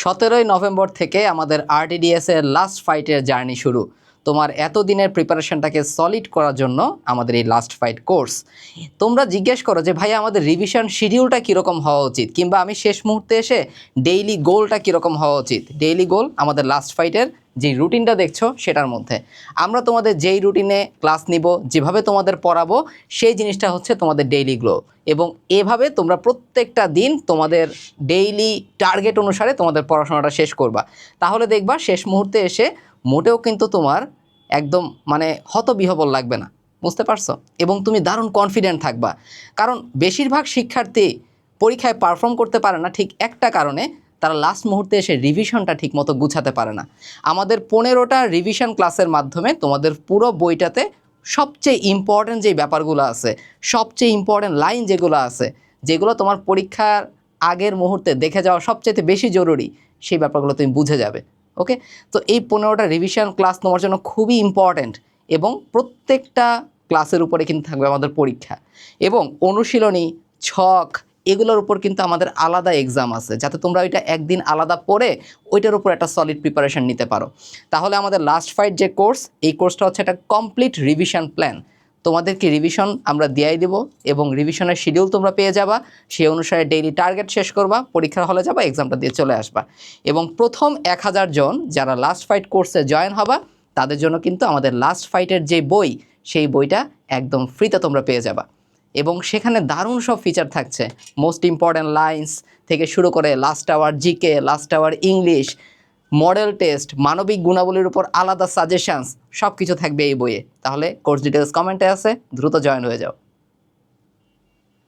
সতেরোই নভেম্বর থেকে আমাদের আরটিডিএস এর লাস্ট ফাইটের জার্নি শুরু। তোমার এতদিনের প্রিপারেশনটাকে সলিড করার জন্য আমাদের এই লাস্ট ফাইট কোর্স তোমরা জিজ্ঞেস করো যে ভাই আমাদের রিভিশন শিডিউলটা কীরকম হওয়া উচিত? কিংবা আমি শেষ মুহূর্তে এসে ডেইলি গোলটা কীরকম হওয়া উচিত? ডেইলি গোল আমাদের লাস্ট ফাইটের যে রুটিনটা দেখছ সেটার মধ্যে। আমরা তোমাদের যেই রুটিনে ক্লাস নিব, যেভাবে তোমাদের পড়াবো, সেই জিনিসটা হচ্ছে তোমাদের ডেইলি গ্লো এবং এভাবে তোমরা প্রত্যেকটা দিন তোমাদের ডেইলি টার্গেট অনুসারে তোমাদের পড়াশোনাটা শেষ করবা। তাহলে দেখবা শেষ মুহূর্তে এসে মোটেও কিন্তু তোমার একদম মানে হতবিহবল লাগবে না। বুঝতে পারছ? এবং তুমি দারুণ কনফিডেন্ট থাকবা। কারণ বেশিরভাগ শিক্ষার্থী পরীক্ষায় পারফর্ম করতে পারে না ঠিক একটা কারণে। তারা লাস্ট মুহূর্তে এসে রিভিশনটা ঠিকমতো গুছাতে পারে না। আমাদের পনেরোটা রিভিশন ক্লাসের মাধ্যমে তোমাদের পুরো বইটাতে সবচেয়ে ইম্পর্ট্যান্ট যে ব্যাপারগুলো আছে, সবচেয়ে ইম্পর্ট্যান্ট লাইন যেগুলো আছে, যেগুলো তোমার পরীক্ষার আগের মুহূর্তে দেখে যাওয়া সবচেয়ে বেশি জরুরি, সেই ব্যাপারগুলো তুমি বুঝে যাবে ওকে তো এই পনেরোটা রিভিশন ক্লাস তোমার জন্য খুবই ইম্পর্ট্যান্ট এবং প্রত্যেকটা ক্লাসের উপরে কিন্তু থাকবে আমাদের পরীক্ষা। এবং অনুশীলনী, ছক এগুলোর উপর কিন্তু আমাদের আলাদা এক্সাম আছে। যাতে তোমরা ওইটা একদিন আলাদা পড়ে ওইটার উপর একটা সলিড প্রিপারেশন নিতে পারো। তাহলে আমাদের লাস্ট ফাইট যে কোর্স এই কোর্সটা হচ্ছে একটা কমপ্লিট রিভিশন প্ল্যান তোমাদেরকে রিভিশন আমরা দিয়াই দেবো এবং রিভিশনের শিডিউল তোমরা পেয়ে যাবা। সেই অনুসারে ডেইলি টার্গেট শেষ করবা, পরীক্ষার হলে যাবা এক্সামটা দিয়ে চলে আসবা। এবং প্রথম এক হাজার জন যারা লাস্ট ফাইট কোর্সে জয়েন হবা, তাদের জন্য কিন্তু আমাদের লাস্ট ফাইটের যে বই, সেই বইটা একদম ফ্রিতে তোমরা পেয়ে যাবা। এবং সেখানে দারুণ সব ফিচার থাকছে। মোস্ট ইম্পর্ট্যান্ট লাইন্স থেকে শুরু করে last hour GK last hour English model test মানবিক গুণাবলীর উপর আলাদা সাজেশানস সব কিছু থাকবে এই বইয়ে। তাহলে কোর্স ডিটেলস কমেন্টে আছে, দ্রুত জয়েন হয়ে যাও।